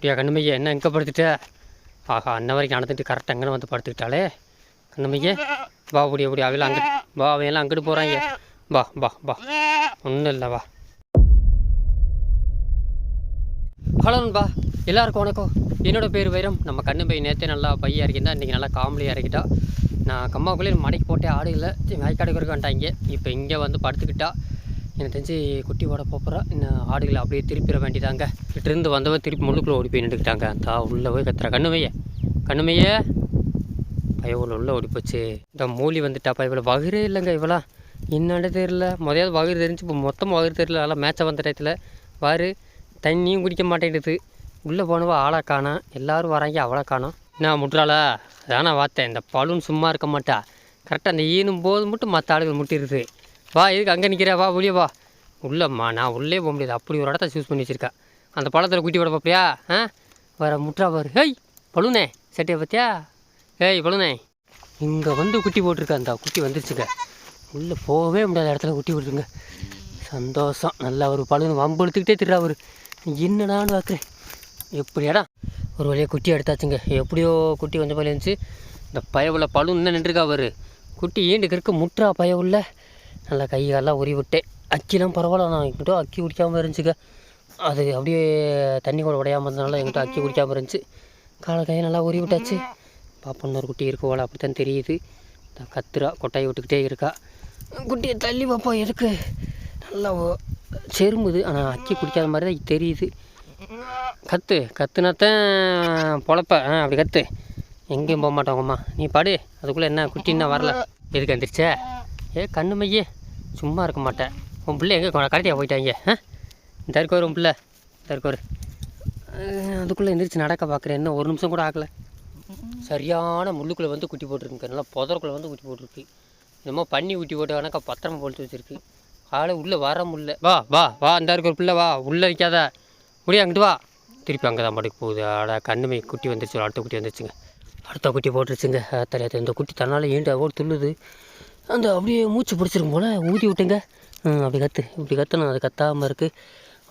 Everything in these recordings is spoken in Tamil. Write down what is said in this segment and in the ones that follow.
அப்படியா கண்ணுமையே என்ன எங்கே படுத்துட்ட? ஆஹா அன்ன வரைக்கும் நடந்துட்டு கரெக்டாக எங்கே வந்து படுத்துக்கிட்டாளே. கண்ணுமையே வா ஓடி ஓடி அவையெல்லாம் அங்கே வா அவையெல்லாம் அங்கிட்டு போகிறாங்க வா வா வா. ஒன்றும் இல்லை வா. ஹலோ நண்பா எல்லாருக்கும் வணக்கம். என்னோட பேர் வைரம். நம்ம கண்ணு பை நேற்றே நல்லா பையாக இறக்கிட்டா இன்றைக்கி நல்லா காமெடியாக இறக்கிட்டா. நான் கம்மாக்குள்ளே மடைக்கு போட்டே ஆடு இல்லை வாய்க்காடு வரைக்கும் வேண்டாங்க இப்போ இங்கே வந்து படுத்துக்கிட்டா. எனக்கு தெரிஞ்சு குட்டி ஓட போகிறா இன்னும் ஆடுகளை அப்படியே திருப்பிட வேண்டியதாங்க. கிட்டேருந்து வந்தவன் திருப்பி முள்ளுக்குள்ளே ஓடி போய் நின்றுக்கிட்டாங்க தா உள்ளே போய் கத்துறா. கண்ணுமைய. கண்ணுமைய. பயவுள்ள உள்ளே ஓடி போச்சு. இந்த மூலி வந்துட்டா இவ்வளோ வகுரே இல்லைங்க இவளா. என்னன்னு தெரியல. முதையாவது வகுறு தெரிஞ்சு இப்போ மொத்தமாக வகுறு தெரியல. அதெல்லாம் மேட்சை வந்த டயத்தில். வாரு. தண்ணியும் குடிக்க மாட்டேங்குது. உள்ளே போனவா ஆளை காணோம். எல்லாரும் வராங்க அவளை காணோம். என்ன முட்டுறாளா? அதான் நான் பார்த்தேன் இந்த பலூன் சும்மா இருக்க மாட்டா. கரெக்டாக அந்த ஈனும் போது மட்டும் மற்ற ஆளுகள் முட்டிடுது. வா எதுக்கு அங்கே நிற்கிற வா வெளியே வா. உள்ளம்மா நான் உள்ளே போக முடியாது. அப்படி ஒரு இடத்த சூஸ் பண்ணி வச்சிருக்கா. அந்த பழத்தில் குட்டி விட பார்ப்பியா ஆ? வர முற்றா பாரு. ஹேய் பழுனே சட்டையை பார்த்தியா ஏய் பழுனே. இங்கே வந்து குட்டி போட்டிருக்கா. அந்த குட்டி வந்துருச்சுங்க. உள்ளே போகவே முடியாத இடத்துல குட்டி போட்டுருங்க சந்தோஷம். நல்லா ஒரு பழுனு வம்பு எடுத்துக்கிட்டே திருடா ஒரு என்னடான்னு பார்க்குறேன் எப்படியாடா? ஒரு வழியாக குட்டி எடுத்தாச்சுங்க. எப்படியோ குட்டி கொஞ்சம் பழைய இருந்துச்சு. இந்த பயவுள்ள பழு நின்றுருக்கா அவர். குட்டி ஈண்டுக்கு இருக்க முற்றா பயவுள்ள நல்லா கை காலெல்லாம் உரி விட்டேன் அக்கிலாம் பரவாயில்ல. நான் என்கிட்ட அக்கி குடிக்காமல் இருந்துச்சுக்க அது அப்படியே தண்ணி கூட உடையாமல் இருந்தனால என்கிட்ட அக்கி குடிக்காமல் இருந்துச்சு. காலை கையை நல்லா உரி விட்டாச்சு பாப்பா ஒரு குட்டி இருக்குவோல அப்படி தான் தெரியுது. இந்த கத்துறா கொட்டாய் விட்டுக்கிட்டே இருக்கா. குட்டியை தள்ளி பார்ப்போம் எதுக்கு? நல்லா ஓ- செரும்புது. ஆனால் அக்கி குடிக்காத மாதிரி தான் தெரியுது. கத்து கத்துனாத்தான் பொழப்ப. ஆ அப்படி கத்து. எங்கேயும் போக மாட்டோங்கம்மா. நீ பாடு. அதுக்குள்ளே என்ன குட்டின்னா வரல. எதுக்கு வந்துருச்சே ஏ கண்ணு மையே. சும்மா இருக்க மாட்டேன். உன் பிள்ளை எங்கே கரெக்டாக போயிட்டாங்க. ஆ? இந்த இருக்கோரு உன் பிள்ளை. இந்த இருக்கோரு அதுக்குள்ளே எந்திரிச்சு நடக்க பார்க்குறேன் இன்னும் ஒரு நிமிஷம் கூட ஆகலை. சரியான முள்ளுக்குள்ளே வந்து குட்டி போட்டிருக்கு. நல்லா புதருக்குள்ளே வந்து குட்டி போட்டிருக்கு. என்னமோ பண்ணி ஊட்டி போட்டு வேணாக்கா பத்திரமா போட்டு வச்சுருக்கு. ஆளை உள்ளே வர முடியல. வா வா வா இந்த இருக்கிற ஒரு பிள்ளை வா உள்ளே வைக்காத முடியா அங்கிட்டு வா. திருப்பி அங்கே தான் படுக்க போகுது. ஆடா கண்ணுமை குட்டி வந்துருச்சு. அடுத்த குட்டி வந்துருச்சுங்க. அடுத்த குட்டி போட்டுருச்சுங்க. தெரியாது இந்த குட்டி தன்னால் ஏன்டா அவ்வளோ துள்ளுது. அந்த அப்படியே மூச்சு பிடிச்சிருக்கும் போல் ஊதி விட்டுங்க. அப்படி கத்து இப்படி கத்தணும் அது கத்தாமல் இருக்குது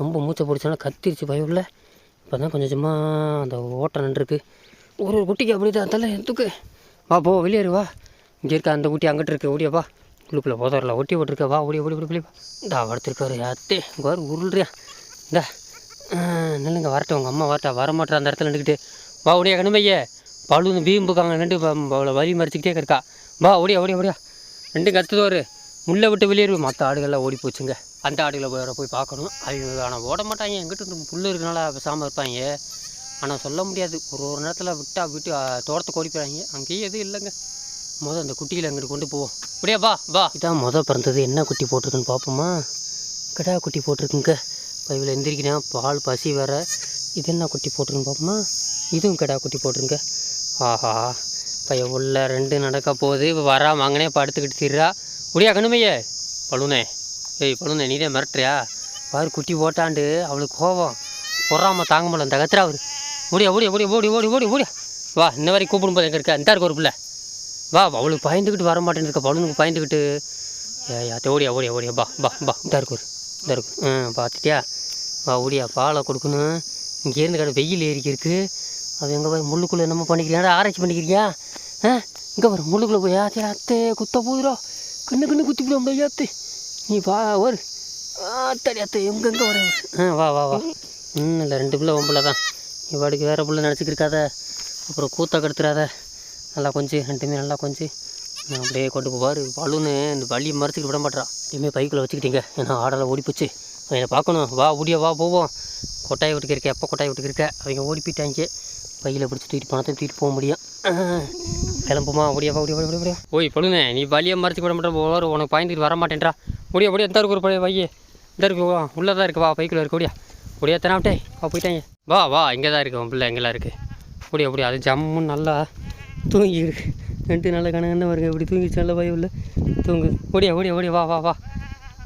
ரொம்ப மூச்சை பிடிச்சோன்னா கத்திருச்சு பயம் இல்லை இப்போ தான் கொஞ்சம் சும்மா அந்த ஓட்டம் நின்றுருக்கு. ஒரு ஒரு குட்டிக்கு அப்படி தான் தலை தூக்கு வா போ வெளியேறு வா. இங்கே இருக்க அந்த குட்டி அங்கிட்டு இருக்கு ஓடியா வா. உள்ளுக்குள்ளே போதரில் ஒட்டி போட்டிருக்க வா ஓடி ஓடி ஓடி பிள்ளைப்பா வா. இந்தா படுத்துருக்காரு அத்தே இங்கே உருள்றியா. இந்தா. நில்லுங்க வரட்டும் உங்கள் அம்மா வரட்டா வரமாட்டா அந்த இடத்துல நின்றுக்கிட்டு வா ஓடியா கண்ணுமையே. பழுந்து வீம்புக்காங்க நின்று அவளை வழி மறிச்சிக்கிட்டே இருக்கா. வா ஓடியா ஓடியா ஓடியா. ரெண்டும் ஒரு முள்ளை விட்டு வெளியேறு. மற்ற ஆடுகள்லாம் ஓடி போச்சுங்க. அந்த ஆடுகளை போய் போய் பார்க்கணும். அது ஆனால் ஓட மாட்டாங்க. எங்கிட்ட இந்த புல் இருக்கனால பேசாமல் இருப்பாங்க. ஆனால் சொல்ல முடியாது. ஒரு ஒரு நேரத்தில் விட்டால் விட்டு தோட்டத்தை தோட்டத்துக்கு ஓடி போயிறாங்க அங்கேயும் எதுவும் இல்லைங்க. மொதல் அந்த குட்டியில் அங்கிட்டு கொண்டு போவோம். அப்படியே வா வா. இதான் முத பிறந்தது. என்ன குட்டி போட்டிருக்குன்னு பார்ப்போமா? கிடா குட்டி போட்டிருக்குங்க. பைவில் எந்திரிக்கிறேன். பால் பசி வேற. இது என்ன குட்டி போட்டிருக்குன்னு பார்ப்போமா? இதுவும் கிடா குட்டி போட்டிருங்க ஆஹா. இப்போ உள்ள ரெண்டு நடக்க போகுது. இப்போ வரா வாங்கினே படுத்துக்கிட்டு திர்றா. முடியா கண்ணுமையே. பழுனே ஏய் பழுனே நீ தான் மிரட்டுறியா? பாரு குட்டி போட்டாண்டு. அவளுக்கு கோவம் பொறாம தாங்க முடியல. இந்த கத்துறா அவரு. ஓடியா ஓடியா ஓடியா ஓடி ஓடி ஓடி ஓடி வா இன்ன வரைக்கும் கூப்பிடும்போது எங்கே இருக்கா? இந்த இருக்கு ஒரு பிள்ளை. வா அவளுக்கு பயந்துக்கிட்டு வர மாட்டேன்னு இருக்க. பழுனுக்கு பயந்துக்கிட்டு ஏ ஓடியா ஓடியா ஓடியா. பா பா பா இந்த இருக்கு ஒரு இந்த இருக்கு ம் பார்த்துட்டியா வா ஓடியா பாலை கொடுக்கணும். இங்கேருந்து கடை வெயில் ஏறிக்கிருக்கு. அது எங்கே போய் முள்ளுக்குள்ளே என்னமோ பண்ணிக்கிறியா ஆராய்ச்சி பண்ணிக்கிறியா? ஆ? இங்கே வரும் முள்ளுக்குள்ளே போய் ஆத்தே அத்தே குத்த போதுரோ கண்ணு கண்ணு குத்தி விடும் ஐயாத்தே நீ வா ஒரு ஆத்தாடி அத்தை எங்கெங்கே வர ஆ வா வா வா. ம் இல்லை ரெண்டு பிள்ளை உன் பிள்ளை தான். நீ வாடிக்கு வேறு பிள்ளை நினச்சிக்கிருக்காத அப்புறம் கூத்த கெடுத்துறாத. நல்லா கொஞ்சம் ரெண்டுமே நல்லா கொஞ்சம் நான் அப்படியே கொண்டு போவார் பலூனு இந்த வழியை மறைச்சிக்கிட்டு விட மாட்டேறா இனிமேல் பைக்கில் வச்சுக்கிட்டீங்க. ஏன்னா ஆடெல்லாம் ஓடி போச்சு என்னை பார்க்கணும். வா ஓடியா வா போவோம். கொட்டாயை விட்டுக்கிருக்க எப்போ கொட்டாயை விட்டுக்கிருக்க? அவங்க ஓடி போயிட்டாங்க. பையில் பிடிச்சி தூக்கிட்டு பணத்தை தூக்கிட்டு போக முடியும் கிளம்புமா? ஓடியா முடியா ஓடியா ஓய் பழுனே நீ வழியை மறைச்சி விட மாட்டேன் போவார் உனக்கு பாய்ந்துட்டு வர மாட்டேன்றா. முடியா ஓடியா இந்த இருக்கு ஒரு பழைய பையே. இந்த இருக்கு வா உள்ளே தான் இருக்கு வா பைக்குள்ளே இருக்கு ஓடியா. ஓடியா தனாப்டே வா போயிட்டாங்க வா வா இங்கே தான் இருக்கு உன் பிள்ளை எங்கெல்லாம் இருக்குது ஓடியா ஓடியா அது ஜம்முன்னு நல்லா தூங்கி இருக்கு. ரெண்டு நாள் கணக்கு வருங்க இப்படி தூங்கிச்சு நல்ல பயம் இல்லை. தூங்கு. ஓடியா ஓடியா ஓடியா வா வா வா.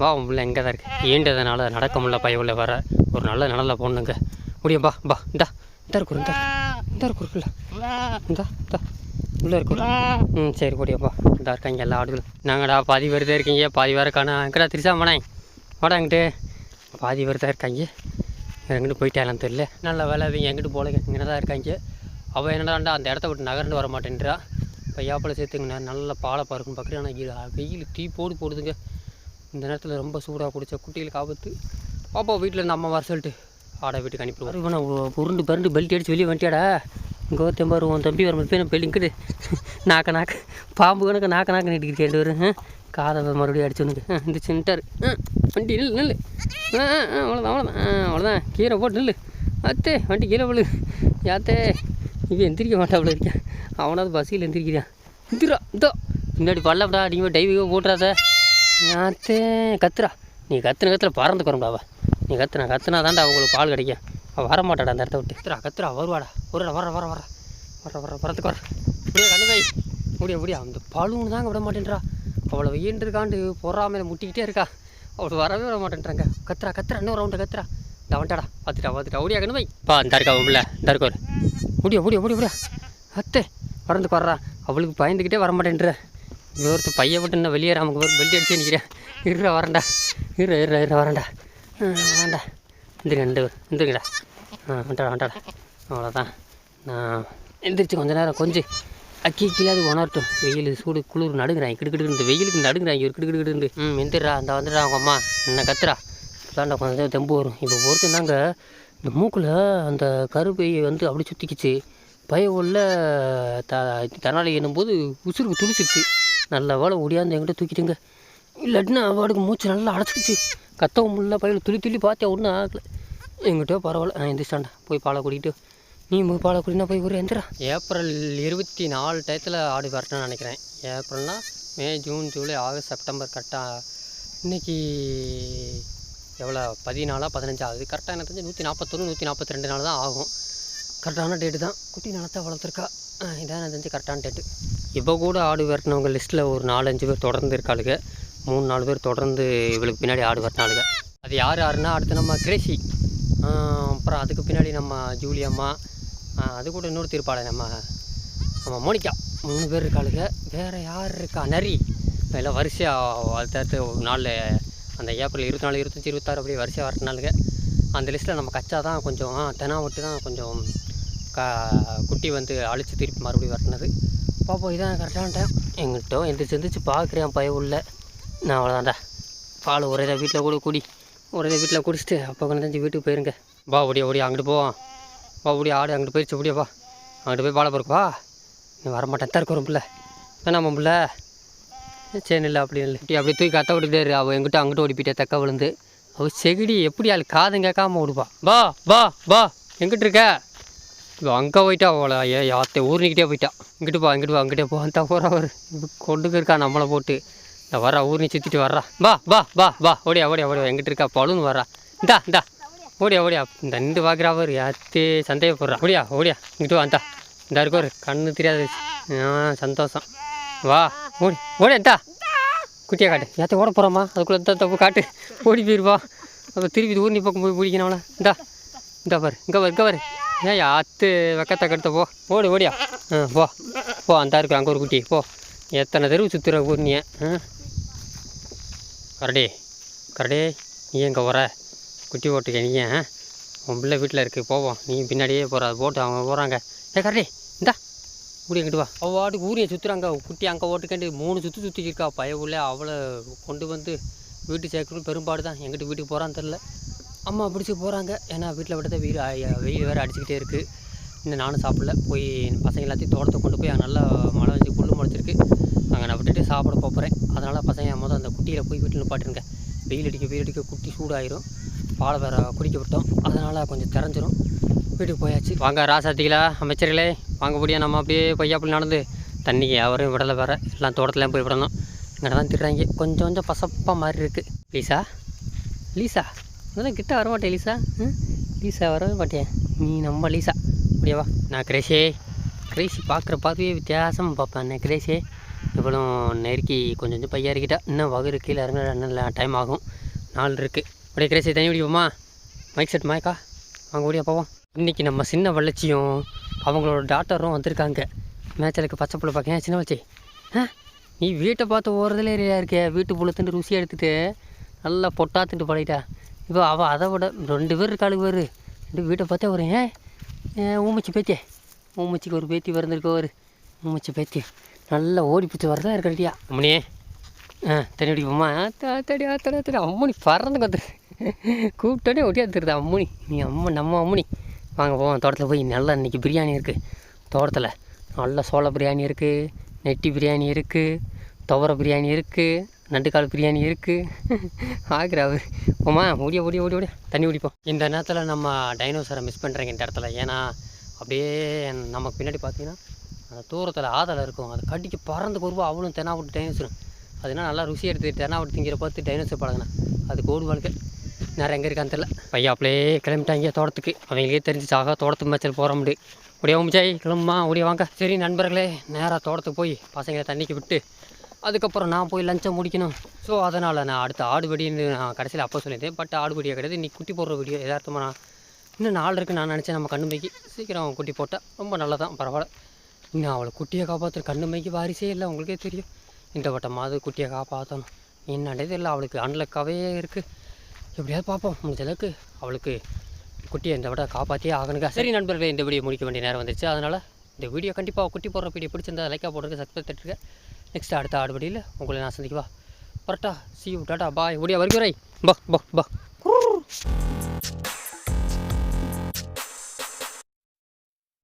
வா உன் பிள்ளை எங்கே தான் இருக்கு. ஏண்டதுனால நடக்க முடியல பயம் உள்ள வர. ஒரு நல்ல நிழலில் போடணுங்க முடியும் பா பா இந்தா இந்த இருக்கு இந்த இந்த இருக்கு இருக்குல்ல இந்தா இந்தா. உள்ளே இருக்கு ம் சரி ஓடியாப்பா இந்தா இருக்காங்க எல்லா ஆடுகளும். நாங்கடா பாதி வருதே இருக்கீங்க பாதி வேறு காணா எங்கடா திரிசா மனாய் வாடா என்கிட்ட பாதி வருதா இருக்காங்க. எங்கிட்டு போயிட்டாலும் தெரியல. நல்ல வேலை இவங்க எங்கிட்டு போகல இங்கே தான் இருக்காங்க. அவள் என்னடாண்டா அந்த இடத்த விட்டு நகர்ந்து வர மாட்டேன்றா. பையாப்பில் சேர்த்துங்க நல்ல பாலை பறக்கும் பார்க்குறேன் ஆனால் வெயில் டீ போடு போடுதுங்க. இந்த நேரத்தில் ரொம்ப சூடாக குடிச்ச குட்டிகளுக்கு ஆபத்து. பாப்பா வீட்டில் இருந்து அம்மா வர சொல்லிட்டு. ஆடை வீட்டுக்கு அனுப்பிடுவோம். நான் உருண்டு பருண்டு பெல்ட் அடிச்சு வெளியே வந்துட்டியாடா. இங்கே ஒருத்தன் பாரு உன் தம்பி வரும் போய் பெல்லிங்கிட்டு நாக்க நாக்கு. பாம்பு கணக்கு நாக்க நாக்கு நீட்டுக்கிட்டு ரெண்டு பேரும். காதை மறுபடியும் அடிச்சவனுக்கு இந்த சின்ட்டார் வண்டி நில் நில் ஆ ஆ, ஆ, அவ்வளோதான் அவ்வளோதான் அவ்வளோதான் கீரை போட்டு நில் அத்தே வண்டி கீழே விழு. யாத்தே. இவன் எந்திரிக்க மாட்டாப்புல இருக்கேன் அவனாவது பஸ்ஸில் எந்திரிக்கிறான் எந்திரா இதோ பின்னாடி பல்லப்படா நீங்கள் டைவிங்கோ போட்டுறாத. யாத்தே கத்துறா நீ கத்துன கத்துல பறந்து குறம்டாவா நீ கத்துனா கத்துனா தான்டா அவங்களுக்கு பால் கிடைக்கும் அவள் வர மாட்டாடா அந்த இடத்த விட்டு. கத்துறா கத்துறா வருவாடா. வருடா வர வர வர வர வர வரத்துக்கு வர முடியா கண்ணுதாய் முடியா முடியா அந்த பழுன்னு தாங்க விட மாட்டேன்றா. அவளை வெயின்றிருக்காண்டு பொறாமையில முட்டிக்கிட்டே இருக்கா. அவள் வரவே விட மாட்டேன்றாங்க. கத்துறா கத்துறா. இன்னொரு ரவுண்டு கத்துறா. வந்துட்டாடா பார்த்துட்டா பார்த்துட்டா. ஓடியா கண்ணு போய் பா இந்த இருக்கா உள்ள. இந்த இருக்கோர் முடியா முடியா முடியா முடியா அத்தே பறந்து வர்றா. அவளுக்கு பயந்துக்கிட்டே வர மாட்டேன்ற ஒருத்தர் பையன் விட்டு இன்னும் வெளியேற ஒரு பெல்ட் அடிச்சு நிற்கிறேன் இருடா வரேன்டா. இரு இரு இரு வரேன்டா. ஆ, வேண்டா எந்திரி ரெண்டு பேர் எந்திரிங்கடா ஆ வந்துடா வந்துடா அவ்வளோதான் நான் எந்திரிச்சு கொஞ்ச நேரம் கொஞ்சம் அக்கி கீழாது உணரட்டும். வெயில் சூடு குளிர் நடுங்கிறாங்க. கிடுக்கிட்டு இந்த வெயிலுக்கு நடுங்கிறாங்க. ஒரு கிடுக்கிட்டு இருந்து ம் எந்திரா அந்த வந்துடா அவங்க அம்மா. என்ன கத்துறா? இப்போதான்டா கொஞ்சம் தெம்பு வரும். இப்போ ஒருத்தன் தாங்க இந்த மூக்கில் அந்த கருப்பை வந்து அப்படி சுற்றிக்கிச்சு பய உள்ள த தனாலி என்னும்போது உசுருக்கு துடிச்சிருச்சு. நல்ல வேலை ஒடியாந்து என்கிட்ட தூக்கிட்டுங்க. இல்லாட்டினா அவளுக்கு மூச்சு நல்லா அடைச்சிக்கிச்சு. கத்தவும் முடியல பையில துளி துளி பார்த்தே ஒன்றும் ஆகலை. எங்கிட்டோ பரவாயில்ல. நான் எந்திரிச்சாண்டா போய் பாலை குடிக்கிட்டு. நீ போய் பாலை கூட்டினா போய் ஒரு எந்திரா. ஏப்ரல் இருபத்தி நாலு டயத்தில் ஆடு வரட்டும்னு நினைக்கிறேன். ஏப்ரல்னா May June July August September கரெக்டாக இன்னைக்கு எவ்வளோ? பதினாலா பதினஞ்சாவது கரெக்டாக எனக்கு தெரிஞ்சு நூற்றி நாற்பத்தொன்று நூற்றி நாற்பத்தி ரெண்டு நாள் தான் ஆகும். கரெக்டான டேட்டு தான். குட்டி நிலத்தை வளர்த்துருக்கா. இதான் எனக்கு தெரிஞ்சு கரெக்டான டேட்டு. இப்போ கூட ஆடு விரட்டினவங்க லிஸ்ட்டில் ஒரு நாலஞ்சு பேர் தொடர்ந்து இருக்காளுங்க. மூணு நாலு பேர் தொடர்ந்து இவளுக்கு பின்னாடி ஆடு வரனாளுங்க அது யார் யாருன்னா அடுத்து நம்ம கிரேசி. அப்புறம் அதுக்கு பின்னாடி நம்ம ஜூலி அம்மா. அது கூட இன்னொரு திருப்பாளை நம்ம நம்ம மோனிகா. மூணு பேர் இருக்காளுங்க. வேறு யார் இருக்கா? நரி. எல்லாம் வரிசையாக அடுத்தடுத்து ஒரு நாளில் அந்த ஏப்ரல் இருபத்தி நாலு இருபத்தஞ்சி இருபத்தாறு அப்படி வரிசையாக வரட்டினாலுங்க அந்த லிஸ்ட்டில் நம்ம கச்சா தான் கொஞ்சம் தெனா விட்டு தான் கொஞ்சம் க குட்டி வந்து அழித்து திருப்பி மறுபடியும் வரட்டினது பாப்போம் இதான் கரெக்டான டைம் எங்கிட்ட எந்திரிச்சு எந்திரிச்சு பார்க்குறேன் பய உள்ள. நான் அவ்வளோதான்டா பால் ஒரே தான் வீட்டில் கூட குடி. ஒரே வீட்டில் குடிச்சிட்டு அப்போ கொண்டு தெரிஞ்சு வீட்டுக்கு போயிருங்க. வா ஓடியா ஓடியா அங்கிட்டு போவோம். வா ஓடியா ஆடு அங்கிட்டு போயிடுச்சு ஓடியா வா. அங்கிட்டு போய் பாலை பொறுக்கு வா. நீ வரமாட்டேன் தான் இருக்கிறோம் பிள்ளை. வேணாமா பிள்ளை. சரி இல்லை அப்படி இல்லை இப்படி அப்படியே தூக்கி கத்த விட்டுக்கிட்டே இரு. அவள் எங்கிட்ட அங்கிட்ட ஓடி போயிட்டே தக்க விழுந்து. அவள் செகிடி எப்படி ஆள் காதும் கேட்காம விடுப்பா வா வா வா. எங்கிட்ட இருக்க? இப்போ அங்கே போயிட்டா அவளை ஏ யாத்தை ஊர்னிக்கிட்டே போயிட்டா. இங்கிட்டு போ இங்கிட்டு வா அங்கிட்டே போ. தான் போகிறா அவர் கொண்டுக்கு இருக்கா நம்மளை போட்டு. இந்த வரா ஊர்னி சுற்றிட்டு வர்றா. பா பா பா பா ஓடியா ஓடியா ஓடியா. எங்கிட்ட இருக்கா? பழுன்னு வர்றா. இந்தா இந்தா. ஓடியா ஓடியா. இந்த நின்று பார்க்குறா பாரு. யாத்தே சந்தேகப்படுறா ஓடியா ஓடியா. இங்கிட்டு வாந்தா இந்த. இருக்கோரு கண்ணு தெரியாது ஆ சந்தோஷம். வா ஓடி ஓடியா இந்தா. குட்டியை காட்டு. யாத்த ஓட போகிறோமா அதுக்குள்ளே தான் தப்பு காட்டு. ஓடி போயிருவா அப்போ திருப்பி இது ஊர்னி பக்கம் போய் பிடிக்கணும்ல இந்தா. இந்தா பாரு. இங்கே பாரு இங்கே பாரு. ஏன் யாத்து வெக்கத்தை கடுத்த போ. ஓடி ஓடியா. ஆ போ. போ அந்த இருக்கு. அங்கே ஒரு குட்டி. போ. எத்தனை தெருவு சுற்றுற ஊர்னிய ஆ? கரடி கரடி நீ எங்கே வர குட்டி ஓட்டுக்க நீ ஏன் உன் பிள்ளை வீட்டில் இருக்குது போவோம். நீ பின்னாடியே போகிற போட்டு அவங்க போகிறாங்க ஏ கரடி இந்தா. இப்படி எங்கிட்டு வா? அவள் வாட்டுக்கு ஊரியை சுற்றுறாங்க குட்டி அங்கே ஓட்டுக்கேண்டு மூணு சுற்றி சுற்றிக்கிருக்கா பய உள்ள அவளை கொண்டு வந்து வீட்டு சேர்க்கணும் பெரும்பாடு தான். எங்கிட்டு வீட்டுக்கு போகிறான்னு தெரில அம்மா பிடிச்சி போகிறாங்க ஏன்னா வீட்டில் விட்டதை வெயில் வெயில் வேறு அடிச்சுக்கிட்டே இருக்குது இன்னும் நானும் சாப்பிடல. போய் பசங்க எல்லாத்தையும் தோட்டத்தை கொண்டு போய் நல்லா மழை வந்து புல்லு முளைச்சிருக்கு. அங்கே நான் விட்டுட்டு சாப்பிட போகிறேன் அதனால் பசங்க மொதல் அந்த குட்டியில் போய் விட்டு நிப்பாட்டிருங்க வெயில் அடிக்க வெயில் அடிக்க குட்டி சூடாயிரும். பாலை வேற குடிக்க விட்டோம். அதனால் கொஞ்சம் திறஞ்சிரும் வீட்டுக்கு போயாச்சு. வாங்க ராசாத்திகளா அமைச்சர்களே. வாங்கப்படியா நம்ம அப்படியே பையாப்பிள்ளை நடந்து. தண்ணிக்கு யாரும் விடலை வேற. எல்லாம் தோட்டத்துலேயும் போய் விடணும். இங்கே தான் திட்டுறாங்க. கொஞ்சம் கொஞ்சம் பசப்பாக மாதிரி இருக்குது லீசா? லீசா? இதெல்லாம் கிட்ட வரமாட்டேன் லீசா. ம்? லீசா வரவே மாட்டேன். நீ நம்ம லீசா. அப்படியாவா நான் கிரேஷே. கிரேஷி பார்க்குற பார்வையே வித்தியாசமாக பார்ப்பேன். கிரேஷே. இவ்வளோ நெருக்கி கொஞ்சம் கொஞ்சம் பையா இருக்கிட்டா இன்னும் வகுறு கீழே இறங்க இன்னும் டைம் ஆகும். நாள் இருக்குது அப்படியே கிரேசி தண்ணி பிடிப்போமா மைக் செட் மாய்க்கா வாங்க ஓடியா போவோம். இன்றைக்கி நம்ம சின்ன வளர்ச்சியும் அவங்களோட டாக்டரும் வந்திருக்காங்க. மேச்சலுக்கு பச்சை புள்ள பார்க்க சின்ன வளர்ச்சி. ஆ? நீ வீட்டை பார்த்து ஓரதுல ஏரியா இருக்கே வீட்டு புள்ளத்துண்டு ருசியாக எடுத்துட்டு நல்லா பொட்டாத்துட்டு பழகிட்டா. இப்போ அவள் அதை விட ரெண்டு பேர் இருக்காளுக்கு பேர் ரெண்டு வீட்டை பார்த்தா ஒரு ஏன் ஏன் ஊமிச்சு பேத்தியே. ஊமிச்சிக்கு ஒரு பேத்தி பிறந்திருக்க ஒரு ஊமிச்சு பேத்தி. நல்லா ஓடி பிடிச்சி வரதா இருக்கடியா அம்மனியே ஆ தண்ணி அடிப்போமா தடி ஆத்தடி ஆத்தடி அம்மனி பறந்து கத்து கூப்பிட்டோடனே ஒட்டியாத்துருது அம்மனி நீ அம்மன் நம்ம அம்மனி வாங்க போவோம். தோட்டத்தில் போய் நல்லா இன்றைக்கி பிரியாணி இருக்குது தோட்டத்தில் நல்ல சோள பிரியாணி இருக்குது நெட்டி பிரியாணி இருக்குது துவர பிரியாணி இருக்குது நண்டுக்கால் பிரியாணி இருக்குது ஆகுறாவு போமா ஓடிய ஓடிய ஓடி ஓடிய. தண்ணி குடிப்போம். இந்த நேரத்தில் நம்ம டைனோசரை மிஸ் பண்ணுறேங்க இந்த இடத்துல. ஏன்னா அப்படியே நமக்கு பின்னாடி பார்த்தீங்கன்னா அந்த தூரத்தில் ஆதலை இருக்கும். அதை கடிக்கு பறந்து பொறுப்பா அவளும் தென்னாவட்டு டைனோசரும் அதுனா நல்லா ருசி எடுத்து தெனாவட்டு திங்கிற பார்த்து டைனோசர் பழகினேன் அது கோடுவாளுக்கு நேரம் எங்கே இருக்கான்னு தெரில பையா அப்படியே கிளம்பிட்டாங்க தோட்டத்துக்கு. அவங்களே தெரிஞ்சு சாகா தோட்டத்து மேய்ச்சல் போகிற முடியும் ஓடியா முச்சாய் கிளம்புமா? ஓடியா வாங்க. சரி நண்பர்களே நேராக தோட்டத்துக்கு போய் பசங்களை தண்ணிக்கு விட்டு அதுக்கப்புறம் நான் போய் லஞ்சம் முடிக்கணும். ஸோ அதனால் நான் அடுத்த ஆடு வெடின்னு நான் கடைசியில் அப்போ சொல்லியிருந்தேன். பட் ஆடு வெடியாக கிடையாது. நீ குட்டி போடுற வீடியோ எதார்த்தமாக நான் இன்னும் நாள் இருக்குது நான் நினச்சேன் நம்ம கண்ணு மைக்கு சீக்கிரம் குட்டி போட்டால் ரொம்ப நல்லதான் பரவாயில்ல. இன்னும் அவளை குட்டியை காப்பாற்ற கண்ணு மைக்கு வாரிசே இல்லை உங்களுக்கே தெரியும். இந்த வட்டமாவது குட்டியை காப்பாற்றணும் என்னடே தெரியல அவளுக்கு அன்லக்காவே இருக்குது எப்படியாவது பார்ப்போம் முடிஞ்ச அளவுக்கு அவளுக்கு குட்டியை இந்த வட்டம் காப்பாற்றியே ஆகணுங்க. சரி நண்பர்களே இந்த வீடியோ முடிக்க வேண்டிய நேரம் வந்துருச்சு. அதனால் இந்த வீடியோ கண்டிப்பாக குட்டி போடுற வீடியோ பிடிச்சிருந்தா லைக்காக போடுறது சப்ஸ்கிரைப் தட்டுருங்க நெக்ஸ்ட் அடுத்த ஆடுபடியில் உங்களை நான் சந்திக்குவா. பரட்டா சி டாட்டா பாய் ஓடியா வரைக்கும் பா பா பா.